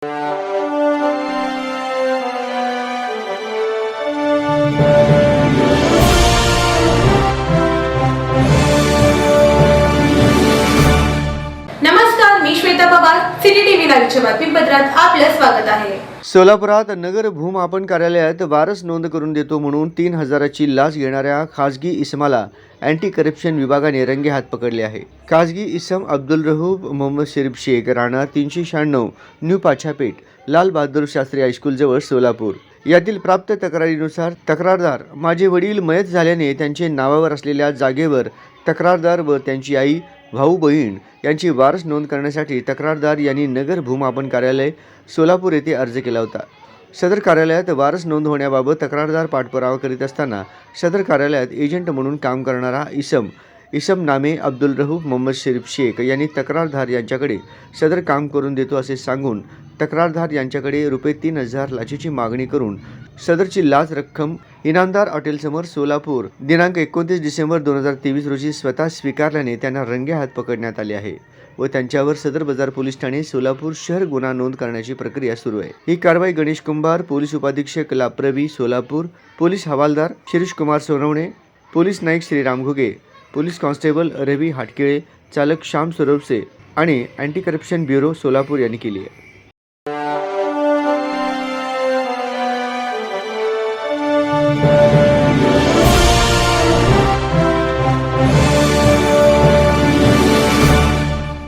Música मी Shweta Pawar city TV लाईव्हच्या बातमीपत्रात आपलं स्वागत आहे. सोलापुरात नगर भूमापन कार्यालयात वारस नोंद करून देतो म्हणून तीन हजाराची लाच घेणाऱ्या खाजगी इसमाला अँटी करप्शन विभागाने रंगे हात पकडले आहे. खाजगी इसम अब्दुल रहूब मोहम्मद शरीफ शेख राणा तीनशे शहाण्णव न्यू पाछापेठ लाल बहादूर शास्त्री हायस्कूलजवळ सोलापूर. यातील प्राप्त तक्रारीनुसार तक्रारदार माझे वडील मयत झाल्याने त्यांचे नावावर असलेल्या जागेवर तक्रारदार व त्यांची आई भाऊ बहीण यांची वारस नोंद करण्यासाठी तक्रारदार यांनी नगर भूमापन कार्यालय सोलापूर येथे अर्ज केला होता. सदर कार्यालयात वारस नोंद होण्याबाबत तक्रारदार पाठपुरावा करीत असताना सदर कार्यालयात एजंट म्हणून काम करणारा इसम इसम नामे अब्दुल रहूफ मोहम्मद शरीफ शेख यांनी तक्रारदार यांच्याकडे सदर काम करून देतो असे सांगून तक्रारदार यांच्याकडे रुपये तीन हजार लाचेची मागणी करून सदरची लाच रक्कम इनामदार हॉटेलसमोर सोलापूर. दिनांक एकोणतीस डिसेंबर दोन हजार तेवीस रोजी स्वतः स्वीकारल्याने त्यांना रंगे हात पकडण्यात आले आहे व त्यांच्यावर सदर बाजार पोलीस ठाणे सोलापूर शहर गुन्हा नोंद करण्याची प्रक्रिया सुरू आहे. ही कारवाई गणेश कुंभार पोलीस उपाधीक्षक लाप्रवी सोलापूर पोलीस हवालदार Shirish Kumar Sonawane police Naik Shriram Ghuge police constable Ravi Hatkile चालक श्याम स्वरूपसे आणि अँटी करप्शन ब्युरो सोलापूर यांनी केली आहे.